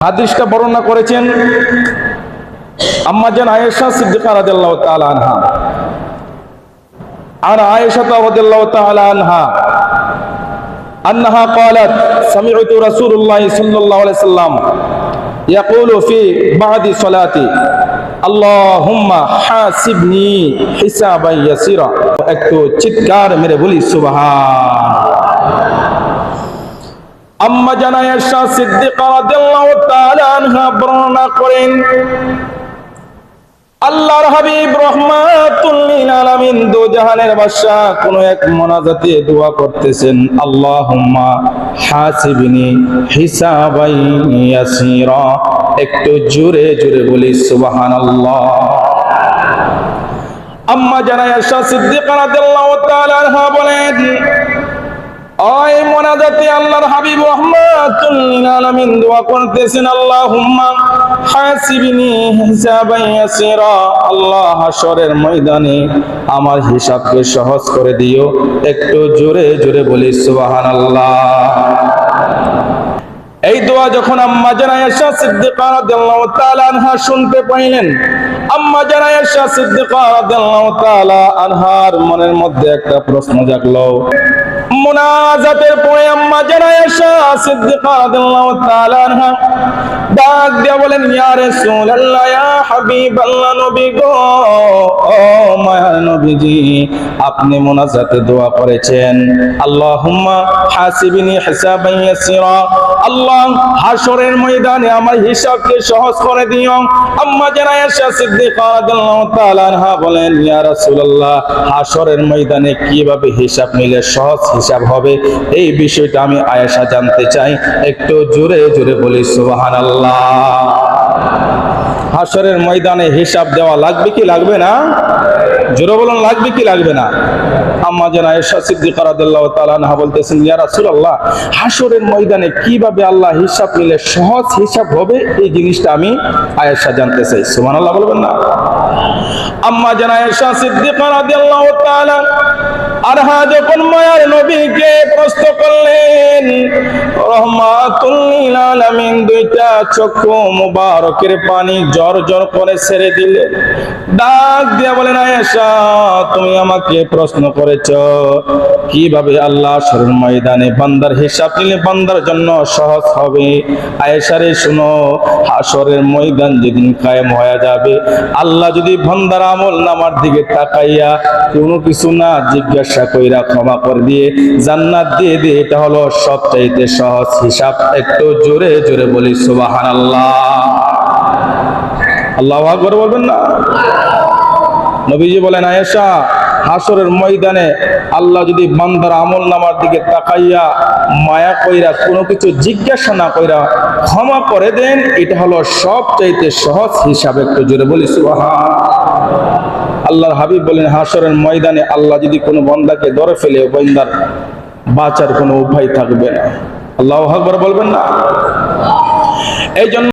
হাদিসটা বর্ণনা করেছেন আম্মাজান আয়েশা সিদ্দিকা রাদিয়াল্লাহু তাআলা আনহা আর আয়েশা রাদিয়াল্লাহু তাআলা আনহা أنها قالت سمعت رسول الله صلى الله عليه وسلم يقول في بعد صلاتي اللهم حاسبني حسابا يسيرا একটু চিৎকার মেরে বলি সুবহান আম্মা জানায় শাহ সিদ্দিকা রাদিয়াল্লাহু তাআলা আনহা বর্ণনা করেন, আল্লাহর হাবিব রহমাতুল লিল আলামিন দু জাহানের বাদশা কোন এক মোনাজাতে দোয়া করতেছেন, আল্লাহুম্মা হাসিবনি হিসাবাই ইয়াসিরা। একটু জোরে জোরে বলি, সুবহানাল্লাহ। আম্মা জানায় শাহ সিদ্দিকা রাদিয়াল্লাহু তাআলা আনহা বলেন ওই মোনাজাতে আল্লাহর হাবিব রহমাতুল আলামিন, দোয়া করতেছেন, আল্লাহুম্মা হাসিবনি হিসাবান ইয়াসিরা, আল্লাহ হাশরের ময়দানে আমার হিসাবকে সহজ করে দিও। একটু জোরে জোরে বলি, সুবহানাল্লাহ। এই দোয়া যখন আম্মা জানা আয়েশা সিদ্দিকা রাদিয়াল্লাহু তাআলা আনহা শুনতে পাইলেন, আম্মা জানা আয়েশা সিদ্দিকা রাদিয়াল্লাহু তাআলা আনহার মনের মধ্যে একটা প্রশ্ন জাগলো। মুনাজাতের পরে আম্মা জানা আয়েশা, সিদ্দিকা রাদিয়াল্লাহু তাআলা আনহা, ডাক দিয়া বলেন, ইয়া রাসূলুল্লাহ, ইয়া হাবিবাল্লাহ নবী গো, ও মায়ার নবীজি, আপনি মুনাজাতে দোয়া করেছেন। আল্লাহুম্মা হাসিবনি হিসাবান ইয়াসিরা, আল্লাহ হাসরের ময়দানে আমার হিসাবকে সহজ করে দিও। আম্মা জানা আয়েশা, সিদ্দিকা রাদিয়াল্লাহু তাআলা আনহা বলেন, ইয়া রাসূলুল্লাহ হাসরের ময়দানে কীভাবে হিসাব নিলে সহজ হিসাব হবে। এই বিষয়টা আমি আয়েশা জানতে চাই। একটু জোরে জোরে বলি, সুবহানাল্লাহ। হাসরের ময়দানে হিসাব দেওয়া লাগবে কি লাগবে না? জোরে বলুন, লাগবে কি লাগবে না? আম্মা যেন আয়েশা সিদ্দিকা রাদিয়াল্লাহু তাআলা আনহা বলতেছেন রাসূলুল্লাহ হাসরের ময়দানে কীভাবে আল্লাহ হিসাব নিলে সহজ হিসাব হবে? এই জিনিসটা আমি আয়েশা জানতে চাই। সুবহানাল্লাহ বলবেন না? আম্মা যেন আয়েশা সিদ্দিকা রাদিয়াল্লাহু তাআলা আরহা যখন মায়ার নবীকে প্রশ্ন করলেন রহমাতুল লিল আলামিন দুইটা চক্ষু মুবারকের পানি জর জর করে ছেড়ে দিলে। ডাক দিয়া আয়েশা, তুমি আমাকে প্রশ্ন করেছ, কীভাবে আল্লাহ ময়দানে বান্দার হিসাব নিলে বান্দার জন্য সহজ হবে? আয়েশারে শুনো, হাসরের ময়দান যেদিন কায়েম হয়ে যাবে, আল্লাহ যদি বান্দার আমল নামার দিকে তাকাইয়া কোনো কিছু না জিজ্ঞাসা কইরা ক্ষমা করে দিয়ে জান্নাত দিয়ে দিয়ে, এটা হলো সবচাইতে সহজ হিসাব একটু জোরে জোরে বলি, সুবহানাল্লাহ। আল্লাহ আকবর বলবেন না? নবীজি বলেন, আয়েশা হাসরের ময়দানে আল্লাহ যদি বান্দার আমল নামার দিকে তাকাইয়া মায়া কইরা কোনো কিছু জিজ্ঞাসা না কইরা ক্ষমা করে দেন, এটা হলো সবচাইতে সহজ হিসাব একটু জোরে বলি সুবহান আল্লাহর হাবিব বলেন হাসরের ময়দানে আল্লাহ যদি কোনো বন্দাকে ধরে ফেলে বন্দার বাঁচার কোনো উপায় থাকবে না। আল্লাহ আকবর বলবেন না? এই জন্য